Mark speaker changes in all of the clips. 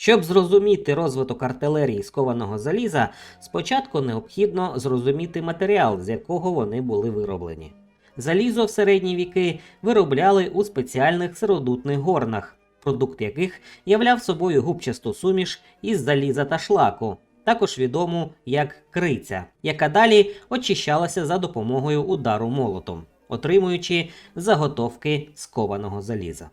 Speaker 1: Щоб зрозуміти розвиток артилерії з кованого заліза, спочатку необхідно зрозуміти матеріал, з якого вони були вироблені. Залізо в середні віки виробляли у спеціальних сиродутних горнах, продукт яких являв собою губчасту суміш із заліза та шлаку, також відому як криця, яка далі очищалася за допомогою удару молотом, отримуючи заготовки з кованого заліза.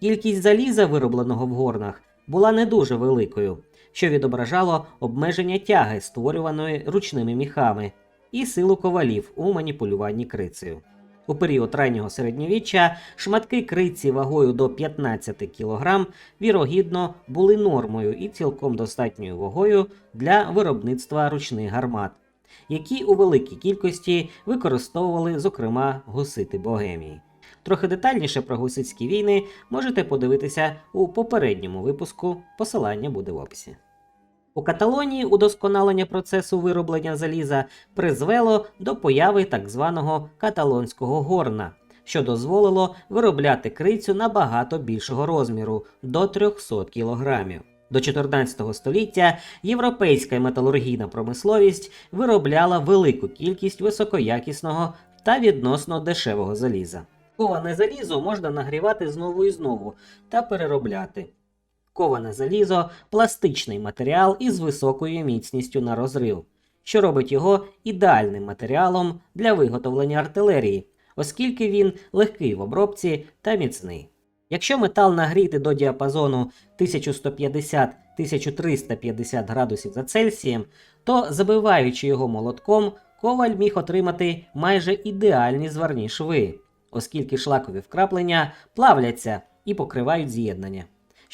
Speaker 1: Кількість заліза, виробленого в горнах, була не дуже великою, що відображало обмеження тяги, створюваної ручними міхами, і силу ковалів у маніпулюванні крицею. У період раннього середньовіччя шматки криці вагою до 15 кг вірогідно були нормою і цілком достатньою вагою для виробництва ручних гармат, які у великій кількості використовували, зокрема, гусити Богемії. Трохи детальніше про гусицькі війни можете подивитися у попередньому випуску, посилання буде в описі. У Каталонії удосконалення процесу вироблення заліза призвело до появи так званого каталонського горна, що дозволило виробляти крицю набагато більшого розміру до 300 кг. До 14 століття європейська металургійна промисловість виробляла велику кількість високоякісного та відносно дешевого заліза. Коване залізо можна нагрівати знову і знову та переробляти. Коване залізо пластичний матеріал із високою міцністю на розрив, що робить його ідеальним матеріалом для виготовлення артилерії, оскільки він легкий в обробці та міцний. Якщо метал нагріти до діапазону 1150-1350 градусів за Цельсієм, то забиваючи його молотком, коваль міг отримати майже ідеальні зварні шви, оскільки шлакові вкраплення плавляться і покривають з'єднання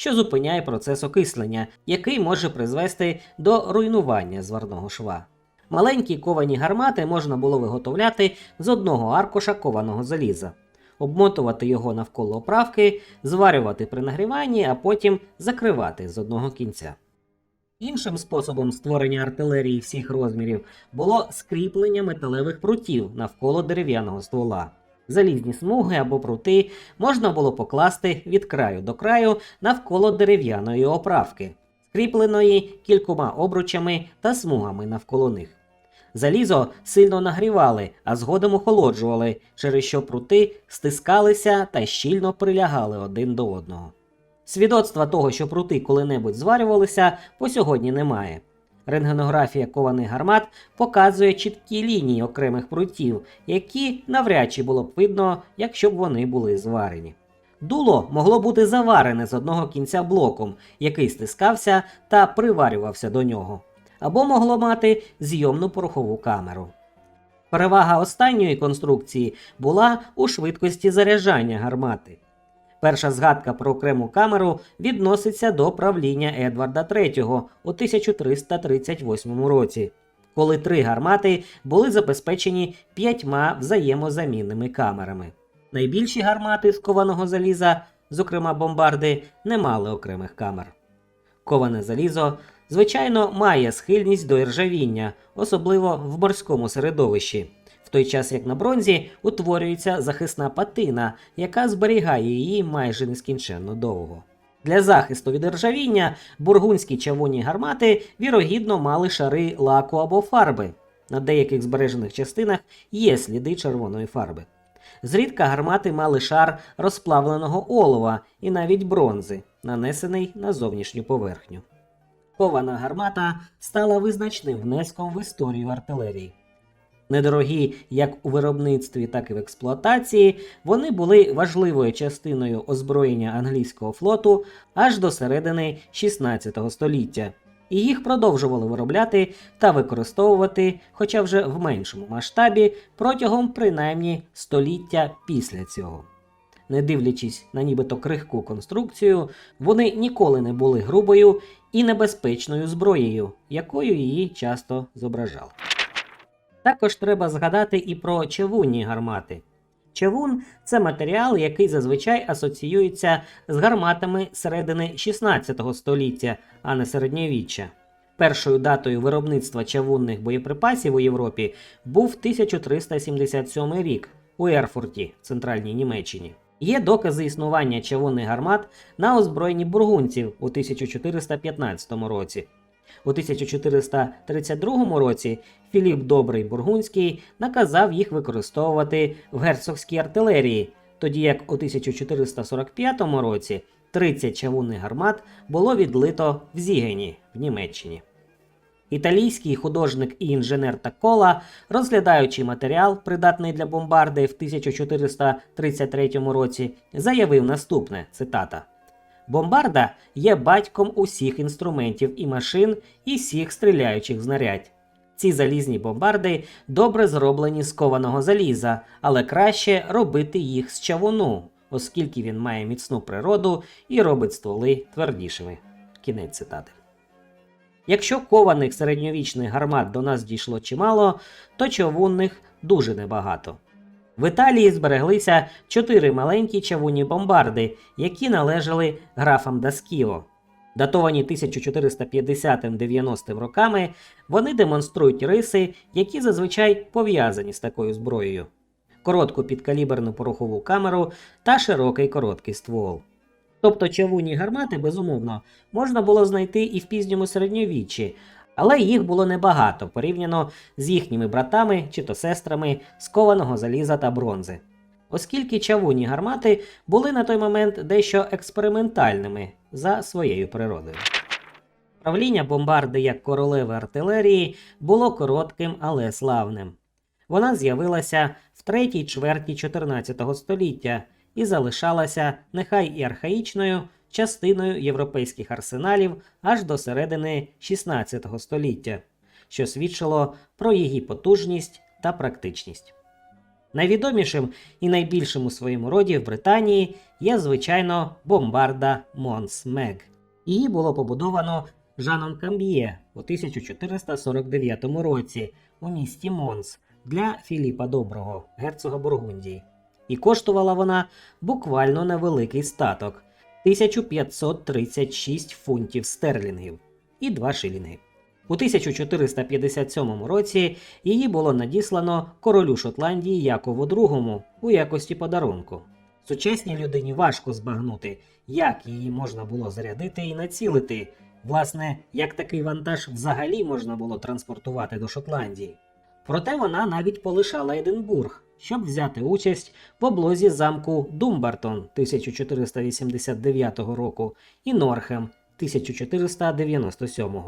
Speaker 1: що зупиняє процес окислення, який може призвести до руйнування зварного шва. Маленькі ковані гармати можна було виготовляти з одного аркуша кованого заліза, обмотувати його навколо оправки, зварювати при нагріванні, а потім закривати з одного кінця. Іншим способом створення артилерії всіх розмірів було скріплення металевих прутів навколо дерев'яного ствола. Залізні смуги або прути можна було покласти від краю до краю навколо дерев'яної оправки, скріпленої кількома обручами та смугами навколо них. Залізо сильно нагрівали, а згодом охолоджували, через що прути стискалися та щільно прилягали один до одного. Свідоцтва того, що прути коли-небудь зварювалися, по сьогодні немає. Рентгенографія кованих гармат показує чіткі лінії окремих прутів, які навряд чи було б видно, якщо б вони були зварені. Дуло могло бути заварене з одного кінця блоком, який стискався та приварювався до нього, або могло мати зйомну порохову камеру. Перевага останньої конструкції була у швидкості заряджання гармати. Перша згадка про окрему камеру відноситься до правління Едварда III у 1338 році, коли три гармати були забезпечені п'ятьма взаємозамінними камерами. Найбільші гармати з кованого заліза, зокрема бомбарди, не мали окремих камер. Коване залізо, звичайно, має схильність до іржавіння, особливо в морському середовищі той час як на бронзі утворюється захисна патина, яка зберігає її майже нескінченно довго. Для захисту від ржавіння бургунські чавунні гармати вірогідно мали шари лаку або фарби. На деяких збережених частинах є сліди червоної фарби. Зрідка гармати мали шар розплавленого олова і навіть бронзи, нанесений на зовнішню поверхню. Кована гармата стала визначним внеском в історію артилерії. Недорогі як у виробництві, так і в експлуатації, вони були важливою частиною озброєння англійського флоту аж до середини 16 століття, і їх продовжували виробляти та використовувати, хоча вже в меншому масштабі, протягом принаймні століття після цього. Не дивлячись на нібито крихку конструкцію, вони ніколи не були грубою і небезпечною зброєю, якою її часто зображали. Також треба згадати і про чавунні гармати. Чавун це матеріал, який зазвичай асоціюється з гарматами середини 16 століття, а не середньовіччя. Першою датою виробництва чавунних боєприпасів у Європі був 1377 рік у Ерфурті, центральній Німеччині. Є докази існування чавунних гармат на озброєнні бургунців у 1415 році. У 1432 році Філіп Добрий Бургунський наказав їх використовувати в герцогській артилерії, тоді як у 1445 році 30 чавунних гармат було відлито в Зігені в Німеччині. Італійський художник і інженер Такола, розглядаючи матеріал, придатний для бомбарди в 1433 році, заявив наступне цитата. Бомбарда є батьком усіх інструментів і машин і всіх стріляючих знарядь. Ці залізні бомбарди добре зроблені з кованого заліза, але краще робити їх з чавуну, оскільки він має міцну природу і робить стволи твердішими. Кінець цитати. Якщо кованих середньовічних гармат до нас дійшло чимало, то човунних дуже небагато. В Італії збереглися чотири маленькі чавунні бомбарди, які належали графам Даскіо. Датовані 1450-90 роками, вони демонструють риси, які зазвичай пов'язані з такою зброєю: коротку підкаліберну порохову камеру та широкий короткий ствол. Тобто чавунні гармати, безумовно, можна було знайти і в пізньому середньовіччі, але їх було небагато порівняно з їхніми братами чи то сестрами з кованого заліза та бронзи. Оскільки чавунні гармати були на той момент дещо експериментальними за своєю природою. Правління бомбарди як королеви артилерії було коротким, але славним. Вона з'явилася в третій чверті 14 століття і залишалася нехай і архаїчною частиною європейських арсеналів аж до середини 16 століття, що свідчило про її потужність та практичність. Найвідомішим і найбільшим у своєму роді в Британії є, звичайно, бомбарда Монс Мег. Її було побудовано Жаном Камб'є у 1449 році у місті Монс для Філіпа Доброго, герцога Бургундії. І коштувала вона буквально невеликий статок 1536 фунтів стерлінгів і 2 шилінги. У 1457 році її було надіслано королю Шотландії Якову II у якості подарунку. Сучасній людині важко збагнути, як її можна було зарядити і націлити, власне, як такий вантаж взагалі можна було транспортувати до Шотландії. Проте вона навіть полишала Единбург, щоб взяти участь в облозі замку Думбартон 1489 року і Норхем 1497.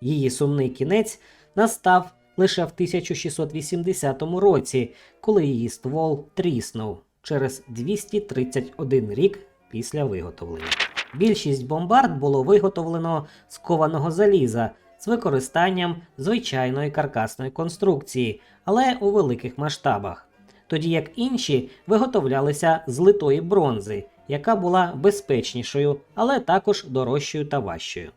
Speaker 1: Її сумний кінець настав лише в 1680 році, коли її ствол тріснув через 231 рік після виготовлення. Більшість бомбард було виготовлено з кованого заліза з використанням звичайної каркасної конструкції, але у великих масштабах, тоді як інші виготовлялися з литої бронзи, яка була безпечнішою, але також дорожчою та важчою.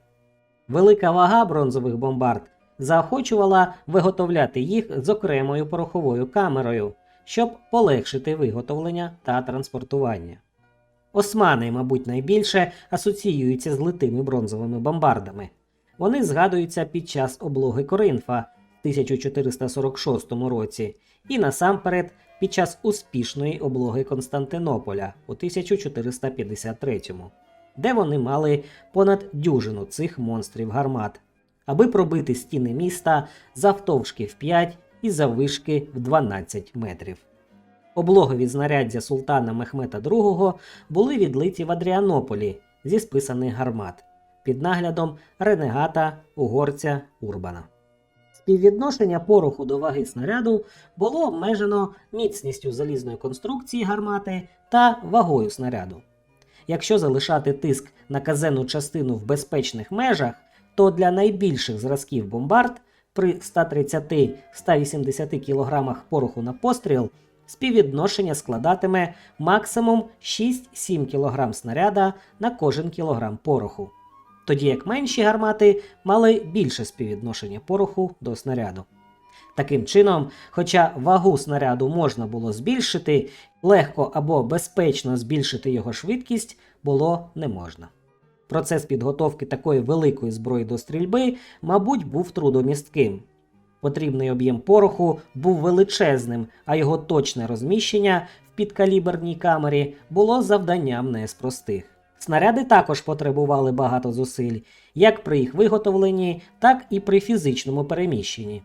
Speaker 1: Велика вага бронзових бомбард заохочувала виготовляти їх з окремою пороховою камерою, щоб полегшити виготовлення та транспортування. Османи, мабуть, найбільше асоціюються з литими бронзовими бомбардами. Вони згадуються під час облоги Коринфа в 1446 році і насамперед під час успішної облоги Константинополя у 1453, де вони мали понад дюжину цих монстрів гармат, аби пробити стіни міста завтовшки в 5 і заввишки в 12 метрів. Облогові знаряддя султана Мехмета II були відлиті в Адріанополі зі списаних гармат під наглядом ренегата угорця Урбана. Співвідношення пороху до ваги снаряду було обмежено міцністю залізної конструкції гармати та вагою снаряду. Якщо залишати тиск на казенну частину в безпечних межах, то для найбільших зразків бомбард при 130-180 кг пороху на постріл співвідношення складатиме максимум 6-7 кг снаряда на кожен кілограм пороху, тоді як менші гармати мали більше співвідношення пороху до снаряду. Таким чином, хоча вагу снаряду можна було збільшити, легко або безпечно збільшити його швидкість було не можна. Процес підготовки такої великої зброї до стрільби, мабуть, був трудомістким. Потрібний об'єм пороху був величезним, а його точне розміщення в підкаліберній камері було завданням не з простих. Снаряди також потребували багато зусиль, як при їх виготовленні, так і при фізичному переміщенні.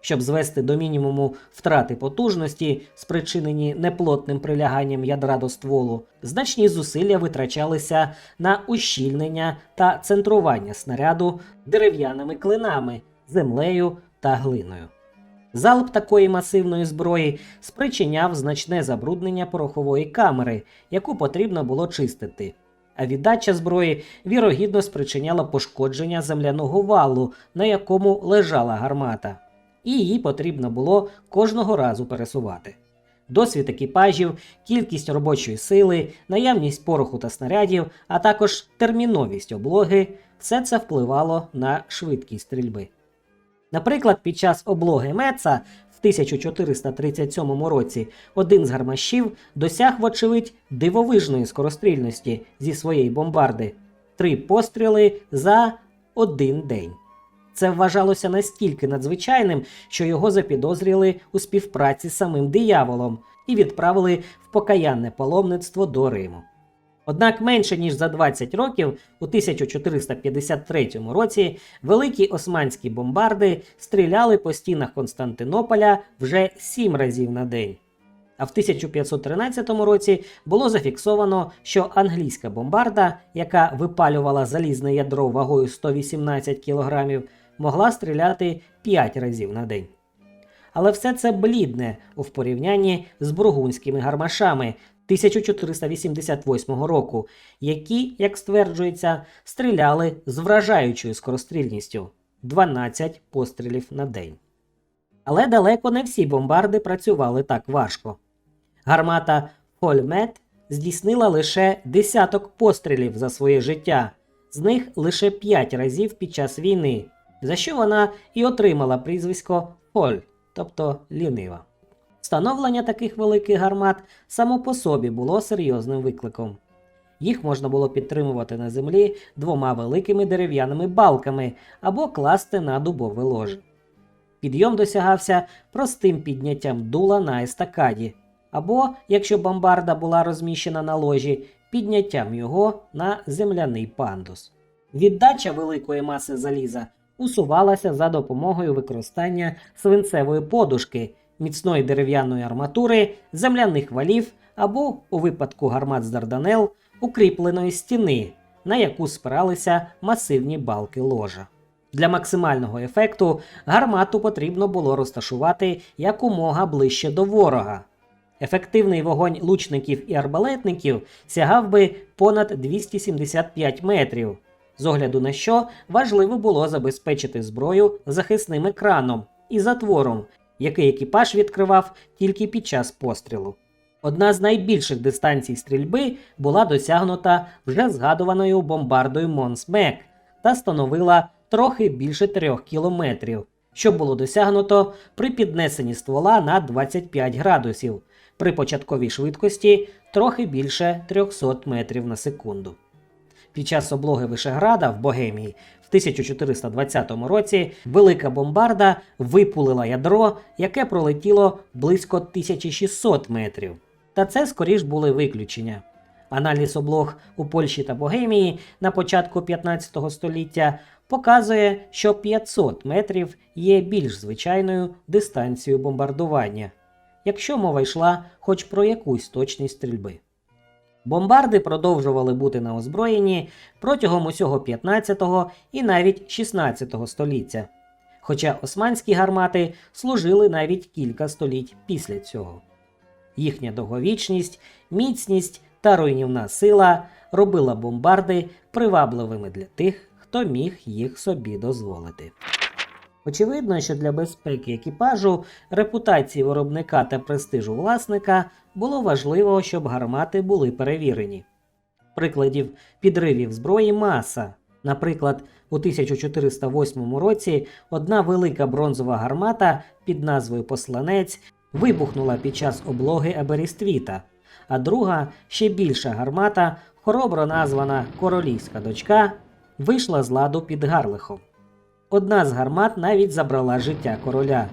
Speaker 1: Щоб звести до мінімуму втрати потужності, спричинені неплотним приляганням ядра до стволу, значні зусилля витрачалися на ущільнення та центрування снаряду дерев'яними клинами, землею та глиною. Залп такої масивної зброї спричиняв значне забруднення порохової камери, яку потрібно було чистити. А віддача зброї вірогідно спричиняла пошкодження земляного валу, на якому лежала гармата, і її потрібно було кожного разу пересувати. Досвід екіпажів, кількість робочої сили, наявність пороху та снарядів, а також терміновість облоги все це впливало на швидкість стрільби. Наприклад, під час облоги Меца 1437 році один з гармашів досяг, вочевидь, дивовижної скорострільності зі своєї бомбарди три постріли за один день. Це вважалося настільки надзвичайним, що його запідозріли у співпраці з самим дияволом і відправили в покаянне паломництво до Риму. Однак менше ніж за 20 років, у 1453 році, великі османські бомбарди стріляли по стінах Константинополя вже 7 разів на день. А в 1513 році було зафіксовано, що англійська бомбарда, яка випалювала залізне ядро вагою 118 кг, могла стріляти 5 разів на день. Але все це блідне у порівнянні з бургунськими гармашами 1488 року, які, як стверджується, стріляли з вражаючою скорострільністю 12 пострілів на день. Але далеко не всі бомбарди працювали так важко. Гармата Фольмет здійснила лише десяток пострілів за своє життя, з них лише 5 разів під час війни, за що вона і отримала прізвисько Фоль, тобто лінива. Встановлення таких великих гармат само по собі було серйозним викликом. Їх можна було підтримувати на землі двома великими дерев'яними балками або класти на дубове ложе. Підйом досягався простим підняттям дула на естакаді, або, якщо бомбарда була розміщена на ложі, підняттям його на земляний пандус. Віддача великої маси заліза усувалася за допомогою використання свинцевої подушки, міцної дерев'яної арматури, земляних валів або, у випадку гармат з Дарданел, укріпленої стіни, на яку спиралися масивні балки ложа. Для максимального ефекту гармату потрібно було розташувати якомога ближче до ворога. Ефективний вогонь лучників і арбалетників сягав би понад 275 метрів, з огляду на що важливо було забезпечити зброю захисним екраном і затвором, який екіпаж відкривав тільки під час пострілу. Одна з найбільших дистанцій стрільби була досягнута вже згадуваною бомбардою Монсмек та становила трохи більше 3 кілометрів, що було досягнуто при піднесенні ствола на 25 градусів, при початковій швидкості трохи більше 300 метрів на секунду. Під час облоги Вишеграда в Богемії в 1420 році велика бомбарда випулила ядро, яке пролетіло близько 1600 метрів. Та це скоріш були виключення. Аналіз облог у Польщі та Богемії на початку 15 століття показує, що 500 метрів є більш звичайною дистанцією бомбардування, якщо мова йшла хоч про якусь точність стрільби. Бомбарди продовжували бути на озброєнні протягом усього 15 і навіть 16 століття, хоча османські гармати служили навіть кілька століть після цього. Їхня довговічність, міцність та руйнівна сила робила бомбарди привабливими для тих, хто міг їх собі дозволити. Очевидно, що для безпеки екіпажу, репутації виробника та престижу власника було важливо, щоб гармати були перевірені. Прикладів підривів зброї маса. Наприклад, у 1408 році одна велика бронзова гармата під назвою Посланець вибухнула під час облоги Аберіствіта, а друга, ще більша гармата, хоробро названа Королівська дочка, вийшла з ладу під Гарлихом. Одна з гармат навіть забрала життя короля.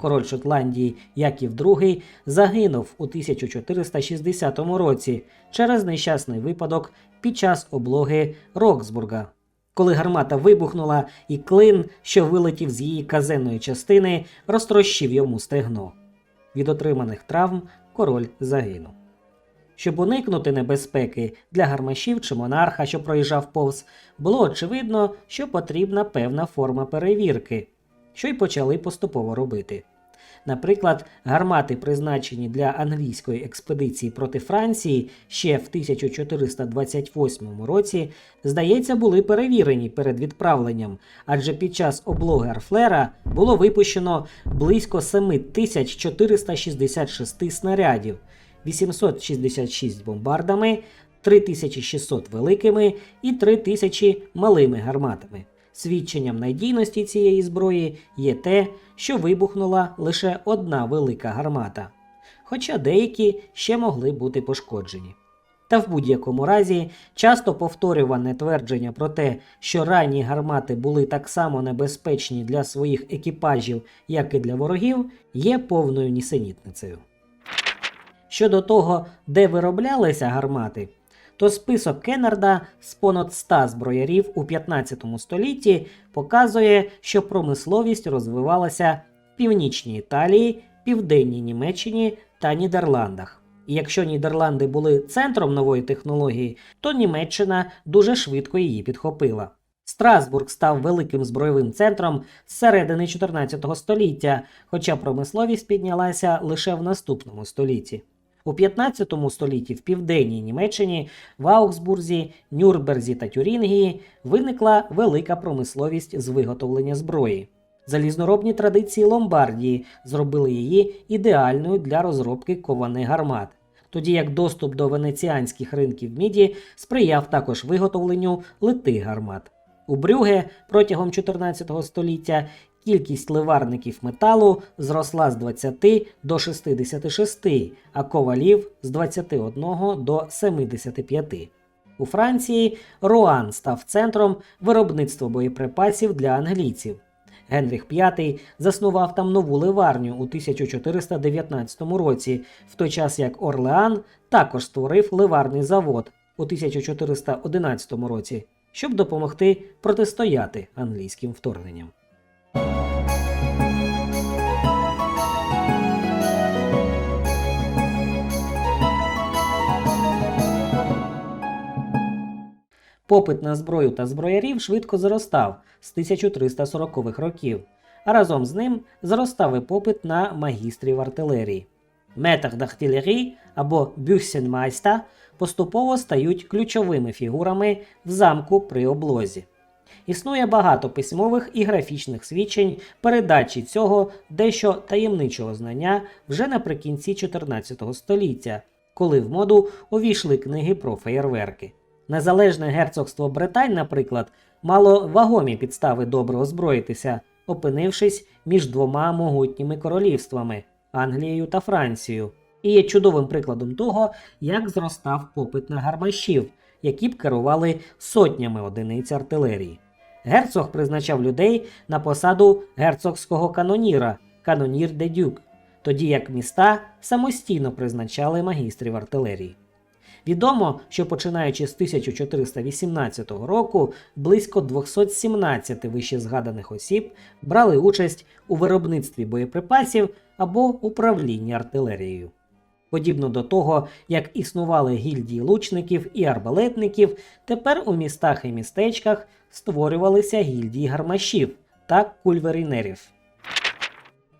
Speaker 1: Король Шотландії Яків II загинув у 1460 році через нещасний випадок під час облоги Роксбурга. Коли гармата вибухнула, і клин, що вилетів з її казенної частини, розтрощив йому стегно. Від отриманих травм король загинув. Щоб уникнути небезпеки для гармашів чи монарха, що проїжджав повз, було очевидно, що потрібна певна форма перевірки, що й почали поступово робити. Наприклад, гармати, призначені для англійської експедиції проти Франції ще в 1428 році, здається, були перевірені перед відправленням, адже під час облоги Арфлера було випущено близько 7466 снарядів, 866 бомбардами, 3600 великими і 3000 малими гарматами. Свідченням надійності цієї зброї є те, що вибухнула лише одна велика гармата, хоча деякі ще могли бути пошкоджені. Та в будь-якому разі часто повторюване твердження про те, що ранні гармати були так само небезпечні для своїх екіпажів, як і для ворогів, є повною нісенітницею. Щодо того, де вироблялися гармати, то список Кеннарда з понад 100 зброярів у 15 столітті показує, що промисловість розвивалася в північній Італії, південній Німеччині та Нідерландах. І якщо Нідерланди були центром нової технології, то Німеччина дуже швидко її підхопила. Страсбург став великим збройовим центром з середини 14 століття, хоча промисловість піднялася лише в наступному столітті. У 15 столітті в південній Німеччині, в Аугсбурзі, Нюрнберзі та Тюрінгії виникла велика промисловість з виготовлення зброї. Залізноробні традиції Ломбардії зробили її ідеальною для розробки кованих гармат, тоді як доступ до венеціанських ринків міді сприяв також виготовленню литих гармат. У Брюге протягом 14 століття кількість ливарників металу зросла з 20 до 66, а ковалів з 21 до 75. У Франції Руан став центром виробництва боєприпасів для англійців. Генріх V заснував там нову ливарню у 1419 році, в той час як Орлеан також створив ливарний завод у 1411 році, щоб допомогти протистояти англійським вторгненням. Попит на зброю та зброярів швидко зростав з 1340-х років, а разом з ним зростав і попит на магістрів артилерії. Метр d'artillerie або бюхсенмайста поступово стають ключовими фігурами в замку при облозі. Існує багато письмових і графічних свідчень передачі цього дещо таємничого знання вже наприкінці 14 століття, коли в моду увійшли книги про феєрверки. Незалежне герцогство Британь, наприклад, мало вагомі підстави добре озброїтися, опинившись між двома могутніми королівствами Англією та Францією, і є чудовим прикладом того, як зростав попит на гармашів, які б керували сотнями одиниць артилерії. Герцог призначав людей на посаду герцогського каноніра канонір де дюк, тоді як міста самостійно призначали магістрів артилерії. Відомо, що починаючи з 1418 року близько 217 вищезгаданих осіб брали участь у виробництві боєприпасів або управлінні артилерією. Подібно до того, як існували гільдії лучників і арбалетників, тепер у містах і містечках створювалися гільдії гармашів та кульверінерів.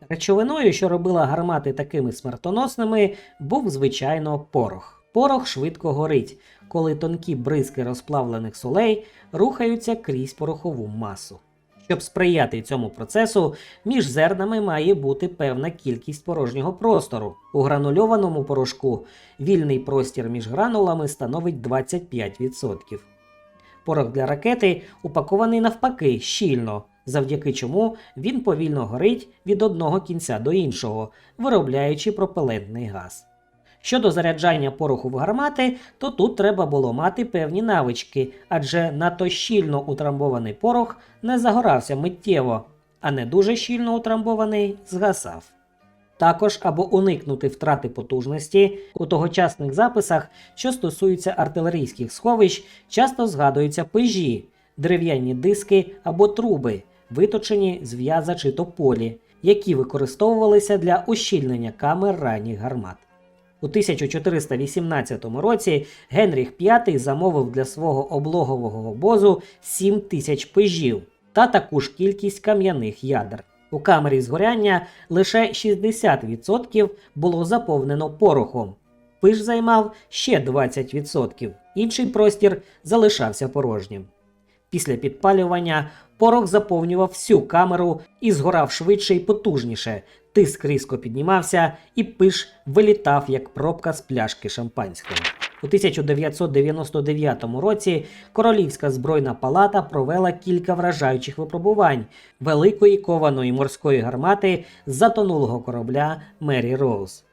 Speaker 1: Речовиною, що робила гармати такими смертоносними, був звичайно порох. Порох швидко горить, коли тонкі бризки розплавлених солей рухаються крізь порохову масу. Щоб сприяти цьому процесу, між зернами має бути певна кількість порожнього простору. У гранульованому порошку вільний простір між гранулами становить 25%. Порох для ракети упакований навпаки щільно, завдяки чому він повільно горить від одного кінця до іншого, виробляючи пропелентний газ. Щодо заряджання пороху в гармати, то тут треба було мати певні навички, адже надто щільно утрамбований порох не загорався миттєво, а не дуже щільно утрамбований згасав. Також, або уникнути втрати потужності у тогочасних записах, що стосуються артилерійських сховищ, часто згадуються пежі, дерев'яні диски або труби, виточені з в'яза чи тополі, які використовувалися для ущільнення камер ранніх гармат. У 1418 році Генріх V замовив для свого облогового обозу 7 тисяч пежів та таку ж кількість кам'яних ядер. У камері згоряння лише 60% було заповнено порохом. Пиш займав ще 20%, інший простір залишався порожнім. Після підпалювання порох заповнював всю камеру і згорав швидше і потужніше. Тиск різко піднімався, і пиш вилітав як пробка з пляшки шампанського. У 1999 році Королівська збройна палата провела кілька вражаючих випробувань великої кованої морської гармати затонулого корабля Мері Роуз.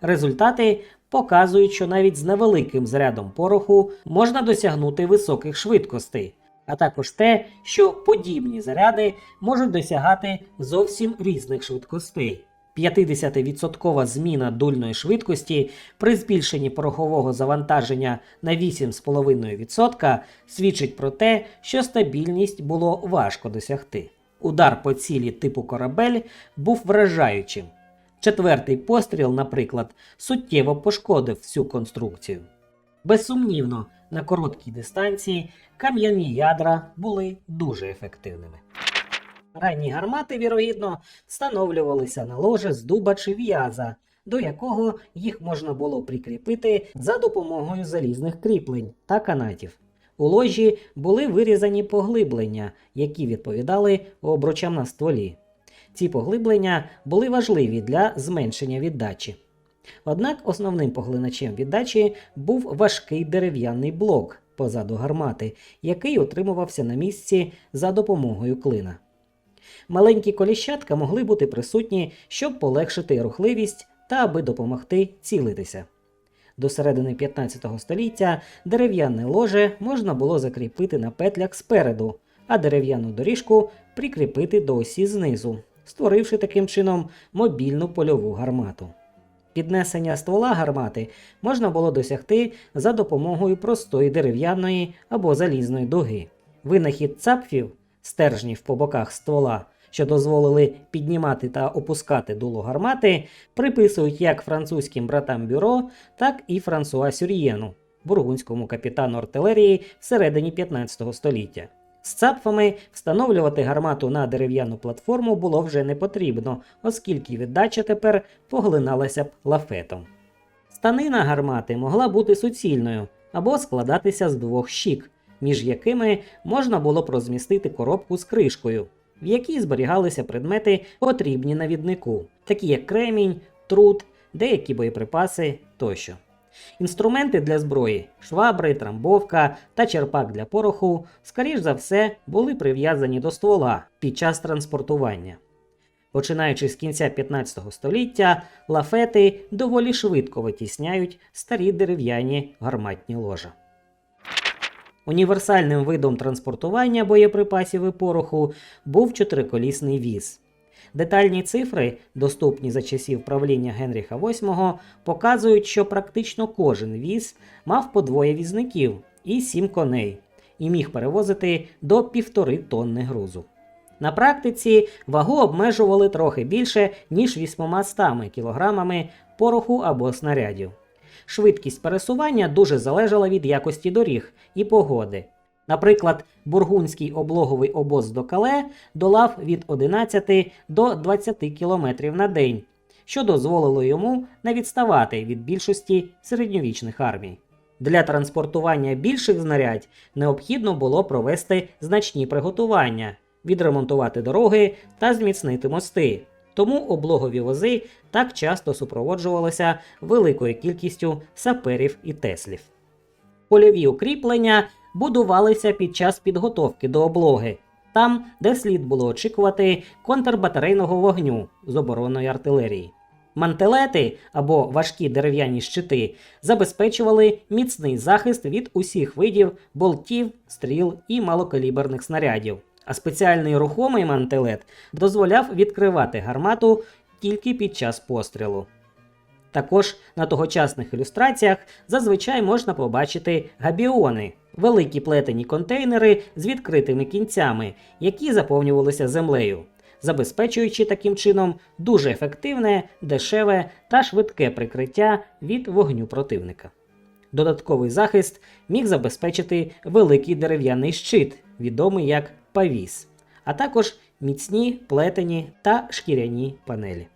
Speaker 1: Результати показують, що навіть з невеликим зарядом пороху можна досягнути високих швидкостей, а також те, що подібні заряди можуть досягати зовсім різних швидкостей. 50% зміна дульної швидкості при збільшенні порохового завантаження на 8,5% свідчить про те, що стабільність було важко досягти. Удар по цілі типу корабель був вражаючим. Четвертий постріл, наприклад, суттєво пошкодив всю конструкцію. Безсумнівно, на короткій дистанції кам'яні ядра були дуже ефективними. Ранні гармати, вірогідно, встановлювалися на ложе з дуба чи в'яза, до якого їх можна було прикріпити за допомогою залізних кріплень та канатів. У ложі були вирізані поглиблення, які відповідали обручам на стволі. Ці поглиблення були важливі для зменшення віддачі. Однак основним поглиначем віддачі був важкий дерев'яний блок позаду гармати, який утримувався на місці за допомогою клина. Маленькі коліщатка могли бути присутні, щоб полегшити рухливість та аби допомогти цілитися. До середини 15 століття дерев'яне ложе можна було закріпити на петлях спереду, а дерев'яну доріжку прикріпити до осі знизу, створивши таким чином мобільну польову гармату. Піднесення ствола гармати можна було досягти за допомогою простої дерев'яної або залізної дуги. Винахід цапфів, стержнів по боках ствола, що дозволили піднімати та опускати дуло гармати, приписують як французьким братам бюро, так і Франсуа Сюр'єну, бургунському капітану артилерії всередині 15 століття. З цапфами встановлювати гармату на дерев'яну платформу було вже не потрібно, оскільки віддача тепер поглиналася б лафетом. Станина гармати могла бути суцільною або складатися з двох щік, між якими можна було б розмістити коробку з кришкою, в якій зберігалися предмети, потрібні навіднику, такі як кремінь, труд, деякі боєприпаси тощо. Інструменти для зброї, швабри, трамбовка та черпак для пороху, скоріш за все, були прив'язані до ствола під час транспортування. Починаючи з кінця 15 століття, лафети доволі швидко витісняють старі дерев'яні гарматні ложа. Універсальним видом транспортування боєприпасів і пороху був чотириколісний віз. Детальні цифри, доступні за часів правління Генріха VIII, показують, що практично кожен віз мав по двоє візників і сім коней і міг перевозити до півтори тонни грузу. На практиці вагу обмежували трохи більше, ніж 800 кілограмами пороху або снарядів. Швидкість пересування дуже залежала від якості доріг і погоди. Наприклад, бургунський облоговий обоз до Кале долав від 11 до 20 км на день, що дозволило йому не відставати від більшості середньовічних армій. Для транспортування більших знарядь необхідно було провести значні приготування, відремонтувати дороги та зміцнити мости. Тому облогові вози так часто супроводжувалися великою кількістю саперів і теслів. Польові укріплення будувалися під час підготовки до облоги, там, де слід було очікувати контрбатарейного вогню з оборонної артилерії. Мантелети або важкі дерев'яні щити забезпечували міцний захист від усіх видів болтів, стріл і малокаліберних снарядів. А спеціальний рухомий мантелет дозволяв відкривати гармату тільки під час пострілу. Також на тогочасних ілюстраціях зазвичай можна побачити габіони великі плетені контейнери з відкритими кінцями, які заповнювалися землею, забезпечуючи таким чином дуже ефективне, дешеве та швидке прикриття від вогню противника. Додатковий захист міг забезпечити великий дерев'яний щит, відомий як павіс, а також міцні плетені та шкіряні панелі.